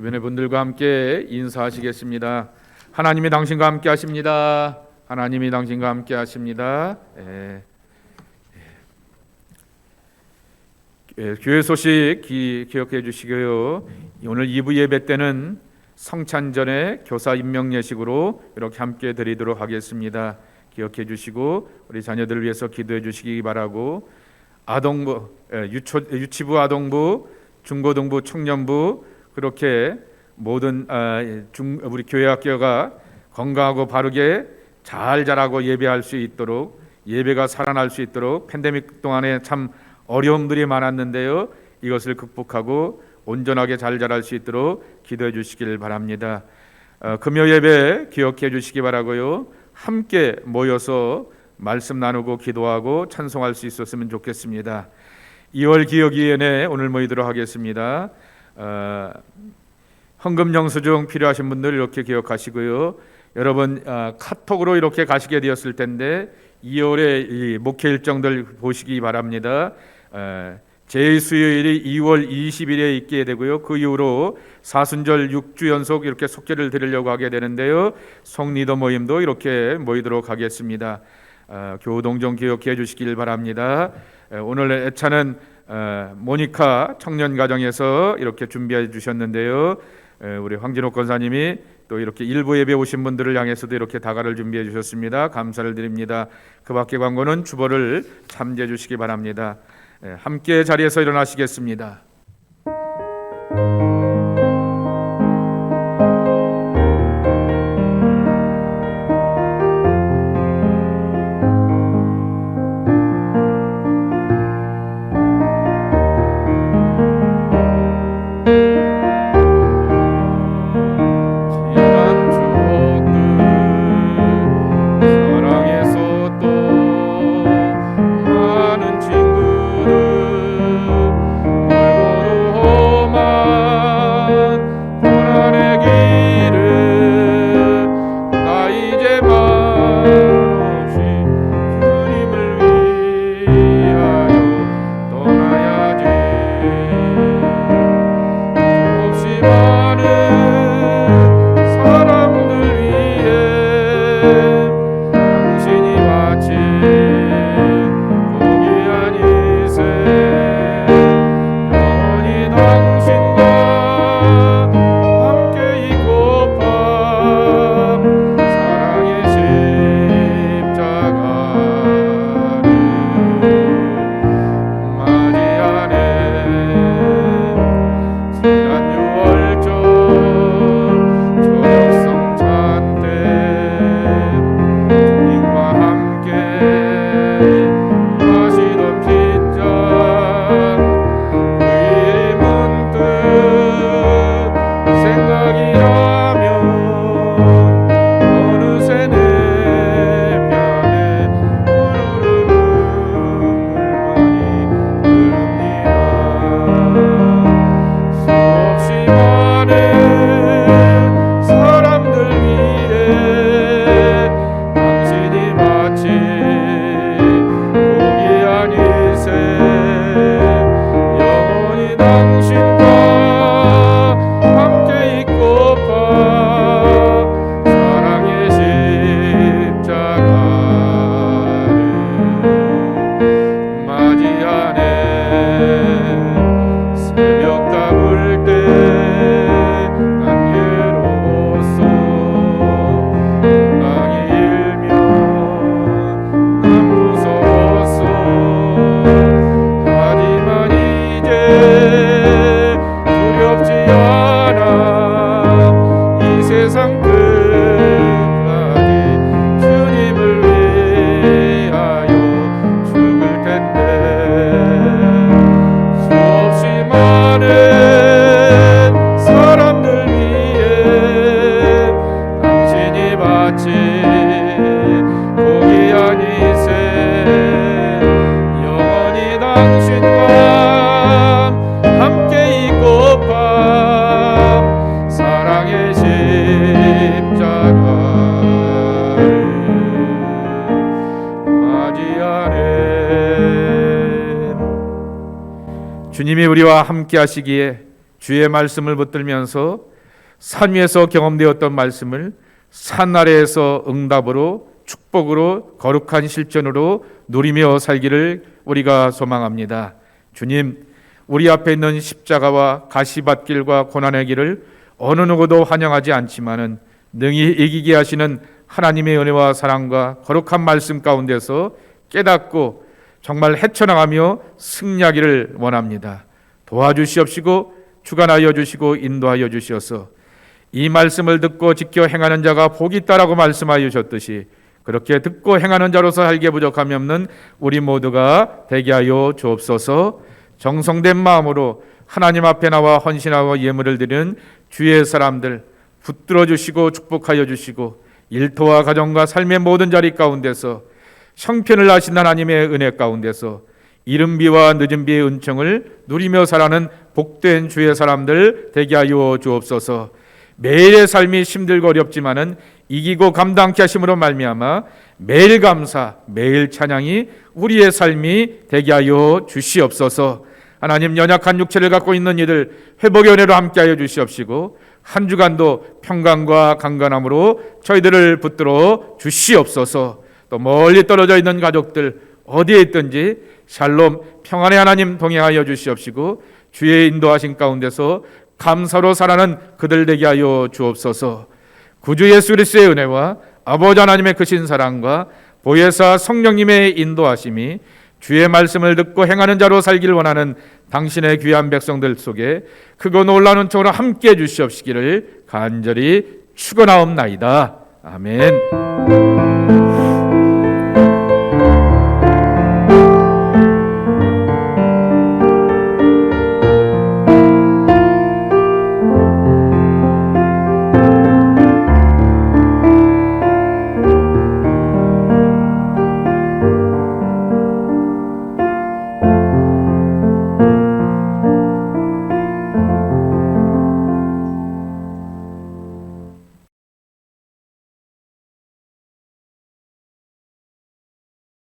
주변의 분들과 함께 인사하시겠습니다. 하나님이 당신과 함께 하십니다. 하나님이 당신과 함께 하십니다. 예. 예, 교회 소식 기, 기억해 주시고요. 오늘 2부 예배 때는 성찬전의 교사 임명 예식으로 이렇게 함께 드리도록 하겠습니다. 기억해 주시고 우리 자녀들을 위해서 기도해 주시기 바라고 아동부 예, 유초, 유치부 아동부 중고등부 청년부 그렇게 모든 아, 중, 우리 교회 학교가 건강하고 바르게 잘 자라고 예배할 수 있도록 예배가 살아날 수 있도록 팬데믹 동안에 참 어려움들이 많았는데요. 이것을 극복하고 온전하게 잘 자랄 수 있도록 기도해 주시길 바랍니다. 어, 금요 예배 기억해 주시기 바라고요. 함께 모여서 말씀 나누고 기도하고 찬송할 수 있었으면 좋겠습니다. 2월 기억위원회 오늘 모이도록 하겠습니다. 어, 헌금 영수증 필요하신 분들 이렇게 기억하시고요. 여러분 어, 카톡으로 이렇게 가시게 되었을 텐데 2월에 이 목회 일정들 보시기 바랍니다. 어, 제2수요일이 2월 20일에 있게 되고요. 그 이후로 사순절 6주 연속 이렇게 속죄를 드리려고 하게 되는데요. 성리더 모임도 이렇게 모이도록 하겠습니다. 어, 교동정 기억해 주시길 바랍니다. 에, 오늘 어, 모니카 청년 가정에서 이렇게 준비해 주셨는데요. 에, 우리 황진옥 권사님이 또 이렇게 일부 예배 오신 분들을 향해서도 이렇게 다가를 준비해 주셨습니다. 감사를 드립니다. 그 밖에 광고는 주보를 참조해 주시기 바랍니다. 에, 함께 자리에서 일어나시겠습니다. 바친 고귀한 이세 영원히 당신과 함께 있고파 사랑의 십자가를 맞이하네. 주님이 우리와 함께 하시기에 주의 말씀을 붙들면서 산 위에서 경험되었던 말씀을 산 아래에서 응답으로 축복으로 거룩한 실천으로 누리며 살기를 우리가 소망합니다. 주님, 우리 앞에 있는 십자가와 가시밭길과 고난의 길을 어느 누구도 환영하지 않지만은 능히 이기게 하시는 하나님의 은혜와 사랑과 거룩한 말씀 가운데서 깨닫고 정말 헤쳐나가며 승리하기를 원합니다. 도와주시옵시고 주관하여 주시고 인도하여 주시어서 이 말씀을 듣고 지켜 행하는 자가 복이 있다라고 말씀하여 주셨듯이 그렇게 듣고 행하는 자로서 살기에 부족함이 없는 우리 모두가 되게 하여 주옵소서 정성된 마음으로 하나님 앞에 나와 헌신하고 예물을 드리는 주의 사람들 붙들어 주시고 축복하여 주시고 일터와 가정과 삶의 모든 자리 가운데서 형편을 하신 하나님의 은혜 가운데서 이른 비와 늦은 비의 은총을 누리며 살아는 복된 주의 사람들 되게 하여 주옵소서. 매일의 삶이 힘들고 어렵지만은 이기고 감당케 하심으로 말미암아 매일 감사, 매일 찬양이 우리의 삶이 되게 하여 주시옵소서. 하나님 연약한 육체를 갖고 있는 이들 회복의 은혜로 함께하여 주시옵시고 한 주간도 평강과 강건함으로 저희들을 붙들어 주시옵소서. 또 멀리 떨어져 있는 가족들 어디에 있든지 샬롬 평안의 하나님 동행하여 주시옵시고 주의 인도하신 가운데서 감사로 살아는 그들 되게 하여 주옵소서. 구주 예수 그리스도의 은혜와 아버지 하나님의 크신 사랑과 보혜사 성령님의 인도하심이 주의 말씀을 듣고 행하는 자로 살기를 원하는 당신의 귀한 백성들 속에 크고 놀라운 총으로 함께 해 주시옵시기를 간절히 축원하옵나이다. 아멘.